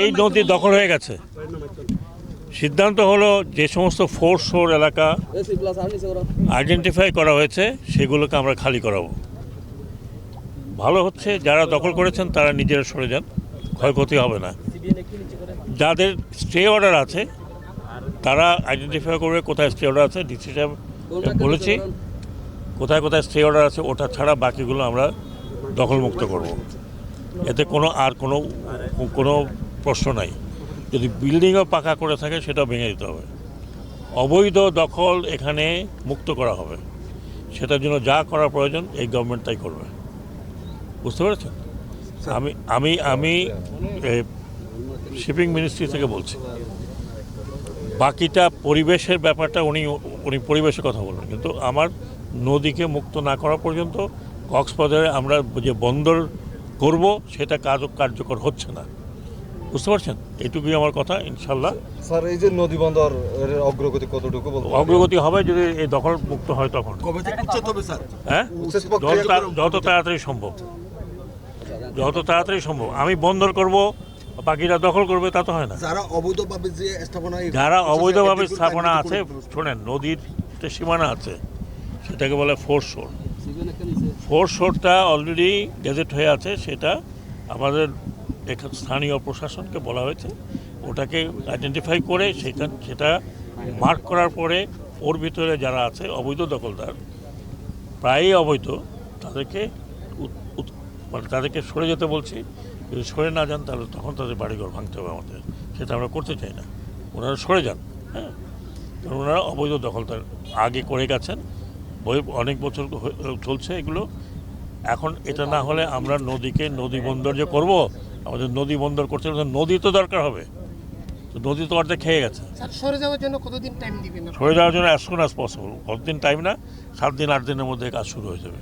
এই নদী দখল হয়ে গেছে। সিদ্ধান্ত হলো যে সমস্ত ফোর শোর এলাকা আইডেন্টিফাই করা হয়েছে, সেগুলোকে আমরা খালি করাবো। ভালো হচ্ছে, যারা দখল করেছেন তারা নিজেরা সরে যান, ক্ষয়ক্ষতি হবে না। যাদের স্টে অর্ডার আছে, তারা আইডেন্টিফাই করবে কোথায় স্টে অর্ডার আছে, ডিসি সাহেব বলেছি, কোথায় কোথায় স্টে অর্ডার আছে, ওটা ছাড়া বাকিগুলো আমরা দখলমুক্ত করব। এতে কোনো আর কোনো কোনো প্রশ্ন নাই। যদি বিল্ডিংও পাকা করে থাকে সেটাও ভেঙে দিতে হবে। অবৈধ দখল এখানে মুক্ত করা হবে। সেটার জন্য যা করা প্রয়োজন এই গভর্নমেন্ট তাই করবে। বুঝতে পেরেছেন? আমি আমি আমি শিপিং মিনিস্ট্রি থেকে বলছি। বাকিটা পরিবেশের ব্যাপারটা উনি উনি পরিবেশের কথা বলবেন। কিন্তু আমার নদীকে মুক্ত না করা পর্যন্ত কক্সবাজারে আমরা যে বন্দর করব সেটা কাজ কার্যকর হচ্ছে না। বুঝতে পারছেন? এটুকুই আমার কথা ইনশাল্লাহ স্যার এই যে নদী বন্দর এর অগ্রগতি কতটুকু বলতে অগ্রগতি হবে যদি এই দখল মুক্ত হয় তখন। কবে থেকে উচ্ছেদ হবে স্যার? হ্যাঁ? যত যত তাড়াতাড়ি সম্ভব। যত তাড়াতাড়ি সম্ভব। আমি বন্দর করব বাকিরা দখল করবে তা তো হয় না। যারা অবৈধভাবে যে স্থাপনা যারা অবৈধভাবে স্থাপনা আছে শোনেন নদীর সীমানা আছে সেটাকে বলে ফোর শোর ফোর শোরটা অলরেডি গেজেট হয়ে আছে, সেটা আমাদের এখান স্থানীয় প্রশাসনকে বলা হয়েছে। ওটাকে আইডেন্টিফাই করে সেটা সেটা মার্ক করার পরে ওর ভিতরে যারা আছে, অবৈধ দখলদার, প্রায়ই অবৈধ, তাদেরকে মানে তাদেরকে সরে যেতে বলছি। যদি সরে না যান, তাহলে তখন তাদের বাড়িঘর ভাঙতে হবে আমাদের। সেটা আমরা করতে চাই না। ওনারা সরে যান হ্যাঁ? কারণ ওনারা অবৈধ দখলদার আগে করে গেছেন। অনেক বছর চলছে এগুলো। এখন এটা না হলে আমরা নদীকে নদী বন্দর যে করব আমাদের নদী বন্দর করছে নদী তো দরকার হবে। তো নদী তো অর্ধেক খেয়ে গেছে। সরে যাওয়ার জন্য কতদিন টাইম দিবেন সরে যাওয়ার জন্য অ্যাজ সুন অ্যাজ পসিবল কতদিন টাইম না সাত দিন আট দিনের মধ্যে কাজ শুরু হয়ে যাবে।